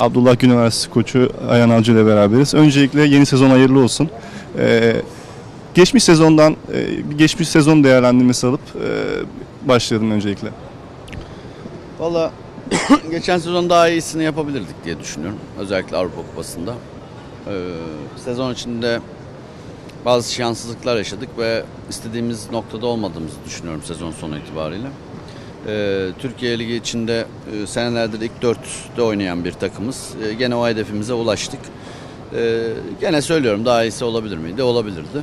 Abdullah Gül Üniversitesi koçu Ayhan Avcı ile beraberiz. Öncelikle yeni sezon hayırlı olsun. Ee, geçmiş sezondan e, geçmiş sezon değerlendirmesi alıp e, başlayalım öncelikle. Valla geçen sezon daha iyisini yapabilirdik diye düşünüyorum. Özellikle Avrupa Kupası'nda. Ee, sezon içinde bazı şanssızlıklar yaşadık ve istediğimiz noktada olmadığımızı düşünüyorum sezon sonu itibariyle. Ee, Türkiye Ligi içinde e, senelerdir ilk dörtte oynayan bir takımız. Ee, gene o hedefimize ulaştık. Ee, gene söylüyorum daha iyisi olabilir miydi? Olabilirdi.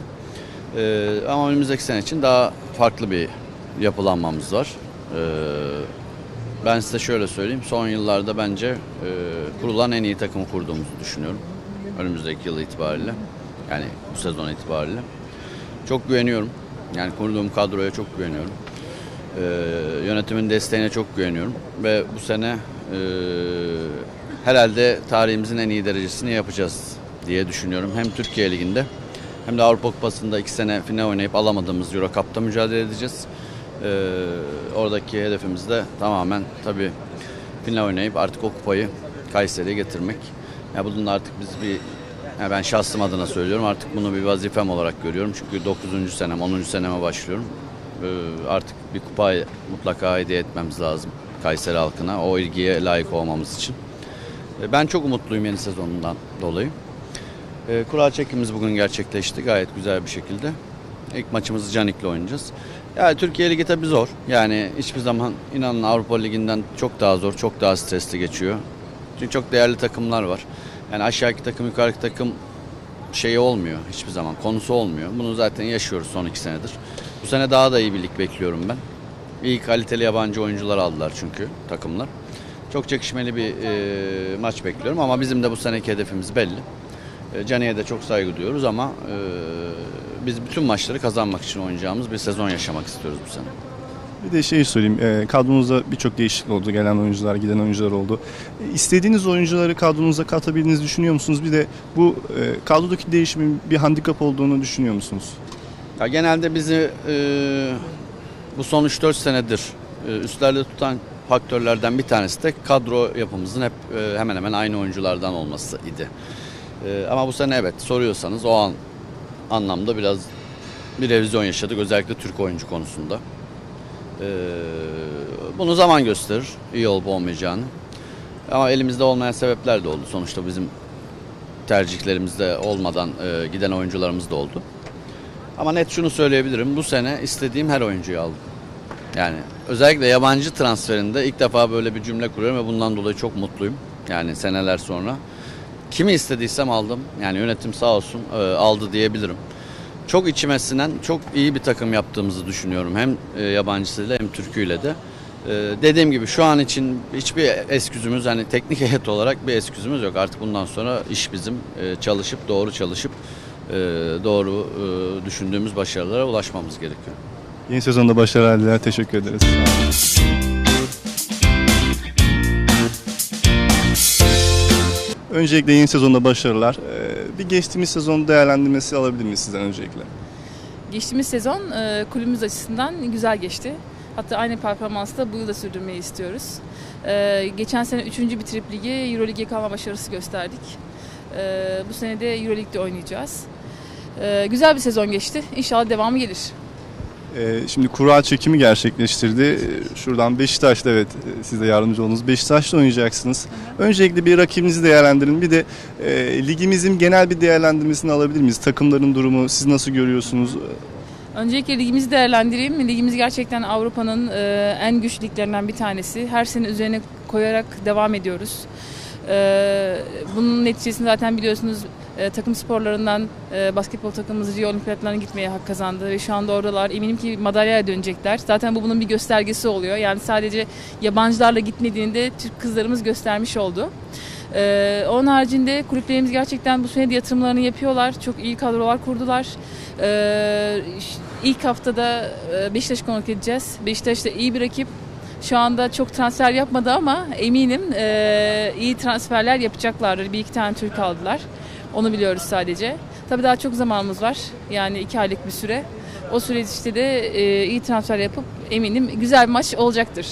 Ama önümüzdeki sene için daha farklı bir yapılanmamız var. Ben size şöyle söyleyeyim. Son yıllarda bence e, kurulan en iyi takımı kurduğumuzu düşünüyorum. Önümüzdeki yıl itibariyle. Yani bu sezon itibariyle. Çok güveniyorum. Yani kurduğum kadroya çok güveniyorum. Ee, yönetimin desteğine çok güveniyorum. Ve bu sene e, herhalde tarihimizin en iyi derecesini yapacağız diye düşünüyorum. Hem Türkiye Ligi'nde hem de Avrupa Kupası'nda iki sene final oynayıp alamadığımız Euro Cup'ta mücadele edeceğiz. Ee, oradaki hedefimiz de tamamen tabii final oynayıp artık o kupayı Kayseri'ye getirmek. Ya bunun artık biz bir ya ben şahsım adına söylüyorum artık bunu bir vazifem olarak görüyorum. Çünkü 9. senem, 10. seneme başlıyorum. Ee, artık bir kupa mutlaka hediye etmemiz lazım Kayseri halkına. O ilgiye layık olmamız için. Ee, ben çok umutluyum yeni sezonundan dolayı. Ee, kura çekimimiz bugün gerçekleşti gayet güzel bir şekilde. İlk maçımızı Canik'le oynayacağız. Ya Türkiye Ligi tabii zor. Yani hiçbir zaman inanın Avrupa Ligi'nden çok daha zor, çok daha stresli geçiyor. Çünkü çok değerli takımlar var. Yani aşağıki takım, yukarıdaki takım şeyi olmuyor hiçbir zaman. Konusu olmuyor. Bunu zaten yaşıyoruz son iki senedir. Bu sene daha da iyi bir lig bekliyorum ben. İyi kaliteli yabancı oyuncular aldılar çünkü takımlar. Çok çekişmeli bir e, maç bekliyorum ama bizim de bu seneki hedefimiz belli. E, Canik'e de çok saygı duyuyoruz ama e, biz bütün maçları kazanmak için oynayacağımız bir sezon yaşamak istiyoruz bu sene. Bir de şey söyleyeyim, e, kadronuzda birçok değişiklik oldu. Gelen oyuncular, giden oyuncular oldu. E, istediğiniz oyuncuları kadronuza katabildiğinizi düşünüyor musunuz? Bir de bu e, kadrodaki değişimin bir handikap olduğunu düşünüyor musunuz? Ya genelde bizi e, bu son 3-4 senedir e, üstlerde tutan faktörlerden bir tanesi de kadro yapımızın hep e, hemen hemen aynı oyunculardan olması idi. E, ama bu sene evet soruyorsanız o an anlamda biraz bir revizyon yaşadık özellikle Türk oyuncu konusunda. E, bunu zaman gösterir iyi olup olmayacağını. Ama elimizde olmayan sebepler de oldu. Sonuçta bizim tercihlerimizde olmadan e, giden oyuncularımız da oldu. Ama net şunu söyleyebilirim. Bu sene istediğim her oyuncuyu aldım. Yani özellikle yabancı transferinde ilk defa böyle bir cümle kuruyorum ve bundan dolayı çok mutluyum. Yani seneler sonra. Kimi istediysem aldım. Yani yönetim sağ olsun e, aldı diyebilirim. Çok içime sinen, çok iyi bir takım yaptığımızı düşünüyorum. Hem e, yabancısıyla hem Türküyle de. E, dediğim gibi şu an için hiçbir esküzümüz hani teknik heyet olarak bir esküzümüz yok. Artık bundan sonra iş bizim e, çalışıp doğru çalışıp doğru düşündüğümüz başarılara ulaşmamız gerekiyor. Yeni sezonda başarılar diler. Teşekkür ederiz. Öncelikle yeni sezonda başarılar. Bir geçtiğimiz sezon değerlendirmesi alabilir miyiz sizden öncelikle? Geçtiğimiz sezon e, kulübümüz açısından güzel geçti. Hatta aynı performansı da bu yıl da sürdürmeyi istiyoruz. E, geçen sene 3. bitirip ligi Euroleague'e kalma başarısı gösterdik. E, bu sene de Euroleague'de oynayacağız. Güzel bir sezon geçti. İnşallah devamı gelir. Ee, Şimdi kura çekimi gerçekleştirdi. Ee, Şuradan Beşiktaş'ta evet e, siz de yardımcı oldunuz. Beşiktaş'ta oynayacaksınız. Öncelikle bir rakibinizi değerlendirin. Bir de e, ligimizin genel bir değerlendirmesini alabilir miyiz? Takımların durumu siz nasıl görüyorsunuz? Öncelikle ligimizi değerlendireyim. Ligimiz gerçekten Avrupa'nın e, en güçlü liglerinden bir tanesi. Her sene üzerine koyarak devam ediyoruz. E, bunun neticesini zaten biliyorsunuz e, takım sporlarından e, basketbol takımımız Rio Olimpiyatlarına gitmeye hak kazandı ve şu anda oradalar. Eminim ki madalyaya dönecekler. Zaten bu bunun bir göstergesi oluyor. Yani sadece yabancılarla gitmediğinde Türk kızlarımız göstermiş oldu. Ee, onun haricinde kulüplerimiz gerçekten bu sene de yatırımlarını yapıyorlar. Çok iyi kadrolar kurdular. Ee, ilk haftada e, Beşiktaş konuk edeceğiz. Beşiktaş da iyi bir rakip. Şu anda çok transfer yapmadı ama eminim e, iyi transferler yapacaklardır. Bir iki tane Türk aldılar. Onu biliyoruz sadece. Tabii daha çok zamanımız var. Yani iki aylık bir süre. O süreçte de e, iyi transfer yapıp eminim güzel bir maç olacaktır.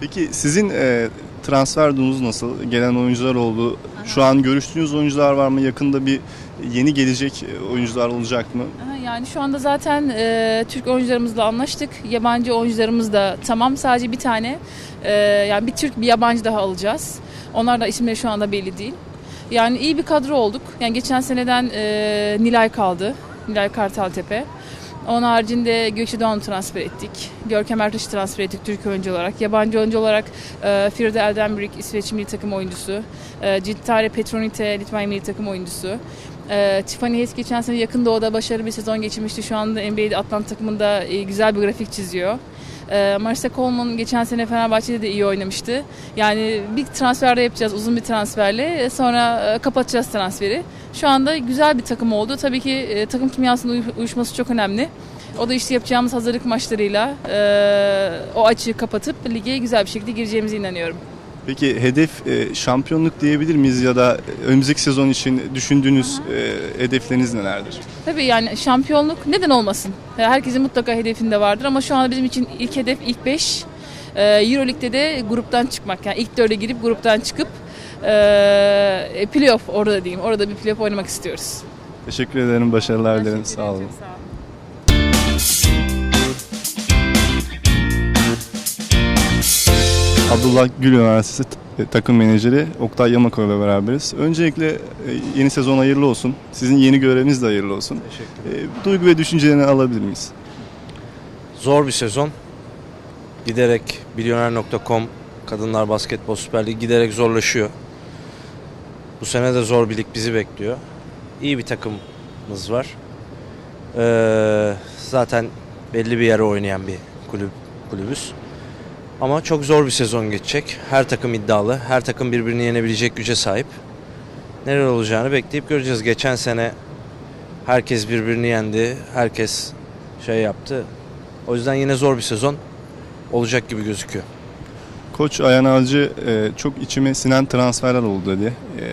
Peki sizin e, transfer durumunuz nasıl? Gelen oyuncular oldu. Şu an görüştüğünüz oyuncular var mı? Yakında bir yeni gelecek e, oyuncular olacak mı? Yani şu anda zaten e, Türk oyuncularımızla anlaştık. Yabancı oyuncularımız da tamam. Sadece bir tane e, yani bir Türk bir yabancı daha alacağız. Onlar da isimleri şu anda belli değil. Yani iyi bir kadro olduk. Yani geçen seneden e, Nilay kaldı. Nilay Kartaltepe. Onun haricinde Gökçe Doğan'ı transfer ettik. Görkem Ertaş'ı transfer ettik Türk oyuncu olarak. Yabancı oyuncu olarak e, Firde Eldenbrik İsveç milli takım oyuncusu. E, Cittare Petronite Litvanya milli takım oyuncusu. E, Tiffany Hayes geçen sene yakın doğuda başarılı bir sezon geçirmişti. Şu anda NBA'de Atlanta takımında e, güzel bir grafik çiziyor. E, Marisa Coleman geçen sene Fenerbahçe'de de iyi oynamıştı. Yani bir transfer de yapacağız uzun bir transferle. E, Sonra e, kapatacağız transferi. Şu anda güzel bir takım oldu. Tabii ki e, takım kimyasının uy- uyuşması çok önemli. O da işte yapacağımız hazırlık maçlarıyla e, o açığı kapatıp lige güzel bir şekilde gireceğimize inanıyorum. Peki hedef e, şampiyonluk diyebilir miyiz ya da önümüzdeki sezon için düşündüğünüz e, hedefleriniz nelerdir? Tabii yani şampiyonluk neden olmasın? E, Herkesin mutlaka hedefinde vardır ama şu anda bizim için ilk hedef ilk 5. Euroleague'de de gruptan çıkmak. Yani ilk 4'e girip gruptan çıkıp e, playoff orada diyeyim. Orada bir playoff oynamak istiyoruz. Teşekkür ederim, başarılar dilerim. Sağ olun. Sağ olun. Abdullah Gül Üniversitesi t- takım menajeri Oktay Yamako ile beraberiz. Öncelikle e, yeni sezon hayırlı olsun. Sizin yeni göreviniz de hayırlı olsun. Teşekkür E, Duygu ve düşüncelerini alabilir miyiz? Zor bir sezon. Giderek milyoner.com Kadınlar Basketbol Süper Ligi giderek zorlaşıyor. Bu sene de zor bir lig bizi bekliyor. İyi bir takımımız var. Ee, zaten belli bir yere oynayan bir kulüp kulübüz. Ama çok zor bir sezon geçecek. Her takım iddialı. Her takım birbirini yenebilecek güce sahip. Neler olacağını bekleyip göreceğiz. Geçen sene herkes birbirini yendi. Herkes şey yaptı. O yüzden yine zor bir sezon olacak gibi gözüküyor. Koç Ayhan Avcı e, çok içime sinen transferler oldu dedi. E,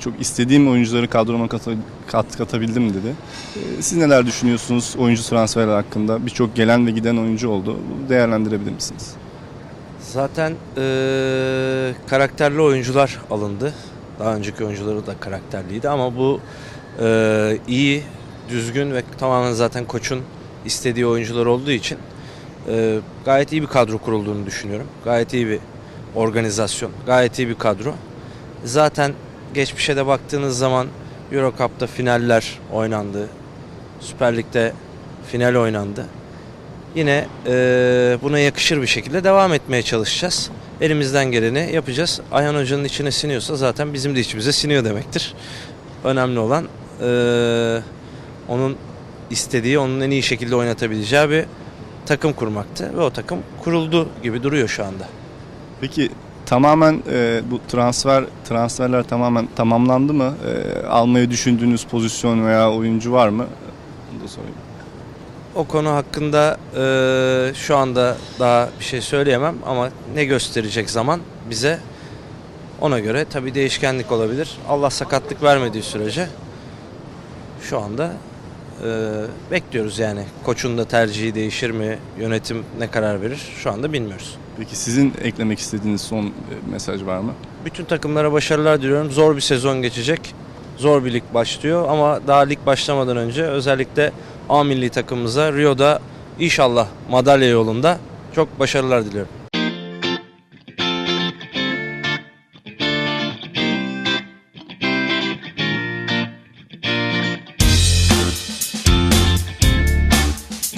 çok istediğim oyuncuları kadroma kata- kat, katabildim dedi. E, siz neler düşünüyorsunuz oyuncu transferler hakkında? Birçok gelen ve giden oyuncu oldu. Değerlendirebilir misiniz? Zaten eee, karakterli oyuncular alındı. Daha önceki oyuncuları da karakterliydi ama bu eee, iyi, düzgün ve tamamen zaten koçun istediği oyuncular olduğu için eee, gayet iyi bir kadro kurulduğunu düşünüyorum. Gayet iyi bir organizasyon, gayet iyi bir kadro. Zaten geçmişe de baktığınız zaman Euro Cup'ta finaller oynandı. Süper Lig'de final oynandı. Yine eee, buna yakışır bir şekilde devam etmeye çalışacağız. Elimizden geleni yapacağız. Ayhan Hoca'nın içine siniyorsa zaten bizim de içimize siniyor demektir. Önemli olan eee, onun istediği, onun en iyi şekilde oynatabileceği bir takım kurmaktı. Ve o takım kuruldu gibi duruyor şu anda. Peki tamamen e, bu transfer transferler tamamen tamamlandı mı? E, almayı düşündüğünüz pozisyon veya oyuncu var mı? Bunu da sorayım. O konu hakkında eee, şu anda daha bir şey söyleyemem ama ne gösterecek zaman bize ona göre tabii değişkenlik olabilir. Allah sakatlık vermediği sürece şu anda eee, bekliyoruz yani. Koçun da tercihi değişir mi, yönetim ne karar verir şu anda bilmiyoruz. Peki sizin eklemek istediğiniz son e, mesaj var mı? Bütün takımlara başarılar diliyorum. Zor bir sezon geçecek. Zor bir lig başlıyor ama daha lig başlamadan önce özellikle A milli takımımıza Rio'da inşallah madalya yolunda çok başarılar diliyorum.